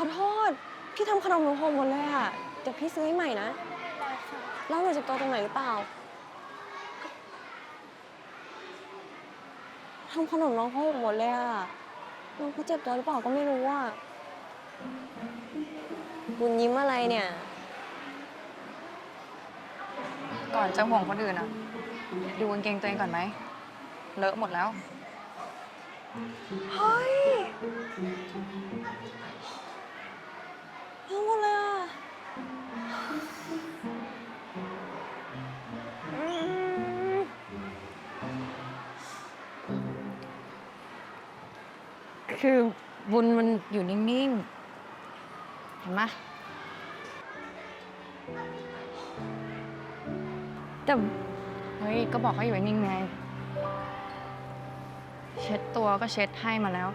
ขอโทษ พี่ทำขนมหนูหกหมดเลยอะเดี๋ยวพี่ซื้อให้ใหม่นะ แล้วหนูเจ็บตัวตรงไหนหรือเปล่าทำขนมน้องเขาหกหมดเลยอะน้องเขาเจ็บตัวหรือเปล่าก็ไม่รู้อะบุญยิ้มอะไรเนี่ย ก่อนจะห่วงคนอื่นอะดูกางเกงตัวเองก่อนไหม เลอะหมดแล้ว เฮ้ย คือบุญมันอยู่นิ่ง ๆ เห็นไหมแต่เฮ้ย ก็บอกให้อยู่นิ่งไง เช็ดตัวก็เช็ดให้มาแล้ว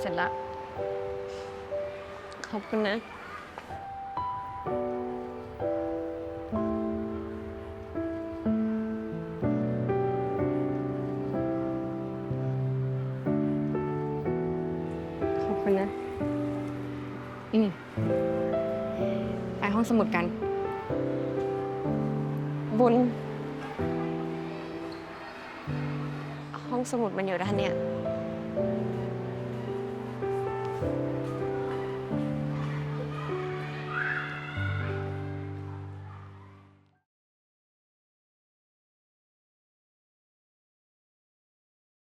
เสร็จละขอบคุณนะ คุณนะอืมไปห้องสมุดกัน บุญ ห้องสมุดมันอยู่ด้านเนี่ย